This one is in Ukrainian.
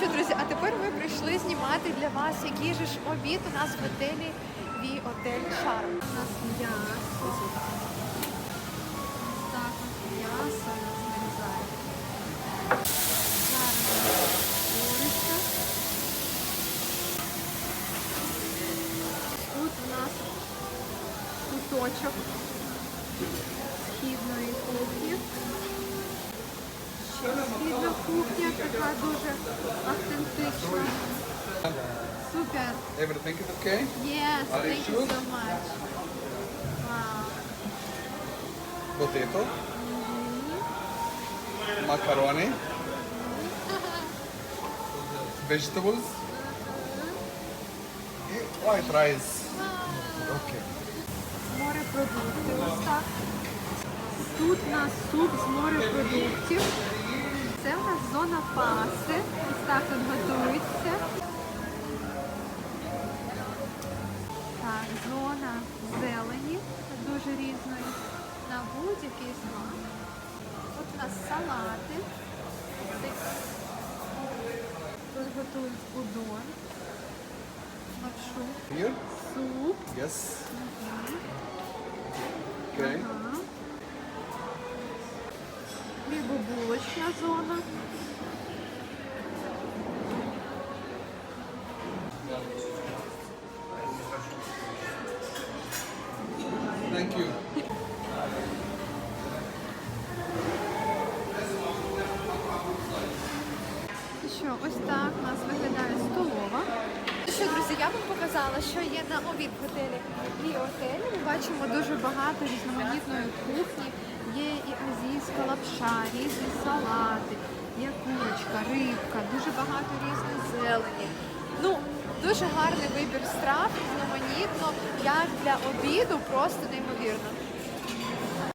що, друзі, а тепер ми прийшли знімати для вас, який же ж обід у нас в готелі Ві Отель Шарм. У нас м'ясо. Так, м'ясо у нас нарізає. Тут у нас куточок східної кухні. Ще кухня, така дуже автентична. Супер. Everything is okay? Yes, Are you thank you sure? so much. Wow. Potato. Macaroni. Vegetables. White rice. Okay. Морепродукти ось так. Тут у нас суп з морепродуктів. Це у нас зона паси. Ось так тут готується. Так, зона зелені, дуже різної, на будь-який смак. Тут у нас салати. Тут готують удон, лапшу, суп. Yes. Okay. Ага. Хлібобулочна зона. Thank you. І що, ось так у нас виглядає столова. Що, друзі, я вам показала, що є на обід в готелі Ві Отелі. Ми бачимо дуже багато різноманітної кухні. Є і азійська лапша, різні салати, є курочка, рибка, дуже багато різної зелені. Ну, дуже гарний вибір страв, різноманітно, як для обіду, просто неймовірно.